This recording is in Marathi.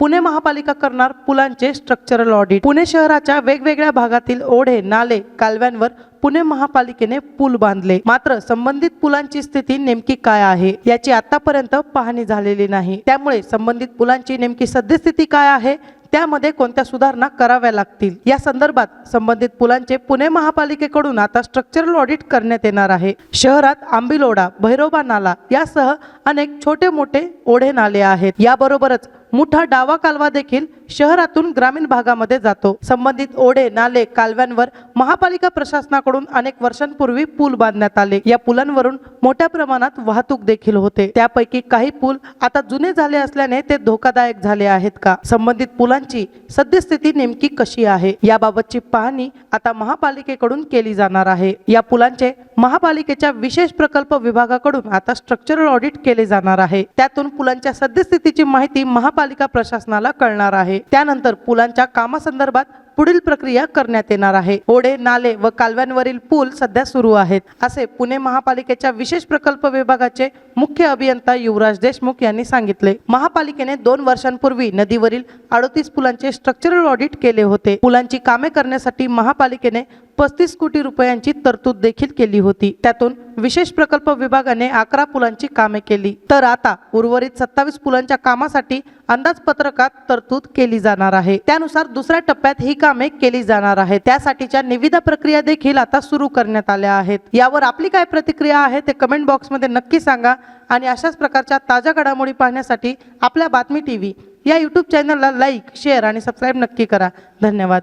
पुणे महापालिका करणार पुलांचे स्ट्रक्चरल ऑडिट पुणे शहराच्या वेगवेगळ्या भागातील ओढे नाले कालव्यांवर पुणे महापालिकेने पूल बांधले. मात्र संबंधित पुलांची स्थिती नेमकी काय आहे याची आतापर्यंत पाहणी झालेली नाही. त्यामुळे संबंधित पुलांची नेमकी सद्यस्थिती काय आहे त्यामध्ये कोणत्या सुधारणा कराव्या लागतील? या संदर्भात संबंधित पुलांचे पुणे महापालिकेकडून आता स्ट्रक्चरल ऑडिट करण्यात येणार आहे. शहरात आंबिलोडा भैरोबा नाला यासह अनेक छोटे मोठे ओढे नाले आहेत. याबरोबरच मोठा डावा कालवा देखील शहरातून ग्रामीण भागामध्ये जातो. संबंधित ओढे नाले कालव्यांवर महापालिका प्रशासनाकडून अनेक वर्षांपूर्वी पूल बांधण्यात आले. या पुलांवरून मोठ्या प्रमाणात वाहतूक देखील होते. त्यापैकी काही पूल आता जुने झाले असल्याने ते धोकादायक झाले आहेत का? संबंधित पुलांची सद्यस्थिती नेमकी कशी आहे? याबाबतची पाहणी आता महापालिकेकडून केली जाणार आहे. या पुलांचे महापालिकेच्या विशेष प्रकल्प विभागाकडून आता स्ट्रक्चरल ऑडिट केले केले जाणार आहे. त्यातून पुलांच्या सद्यस्थितीची माहिती महापालिका प्रशासनाला कळणार आहे. त्यानंतर पुलांच्या कामासंदर्भात पुढील प्रक्रिया करण्यात येणार आहे. ओढे नाले व कालव्यांवरील पूल सध्या सुरू आहेत. असे पुणे महापालिकेच्या विशेष प्रकल्प विभागाचे मुख्य अभियंता युवराज देशमुख यांनी सांगितले. महापालिकेने दोन वर्षांपूर्वी नदीवरील अडतीस पुलांचे स्ट्रक्चरल ऑडिट केले होते. पुलांची कामे करण्यासाठी महापालिकेने पस्तीस कोटी रुपयांची तरतूद देखील केली होती. त्यातून विशेष प्रकल्प विभागाने अकरा पुलांची कामे केली. तर आता उर्वरित सत्तावीस पुलांच्या कामासाठी अंदाजपत्रकात तरतूद केली जाणार आहे. त्यानुसार दुसऱ्या टप्प्यात ही कामे केली जाणार आहेत. त्यासाठीच्या निविदा प्रक्रिया देखील आता सुरू करण्यात आल्या आहेत. यावर आपली काय प्रतिक्रिया आहे ते कमेंट बॉक्समध्ये नक्की सांगा आणि अशाच प्रकारच्या ताज्या घडामोडी पाहण्यासाठी आपल्या बातमी टीव्ही या यूट्यूब चॅनलला लाईक शेअर आणि सबस्क्राईब नक्की करा. धन्यवाद.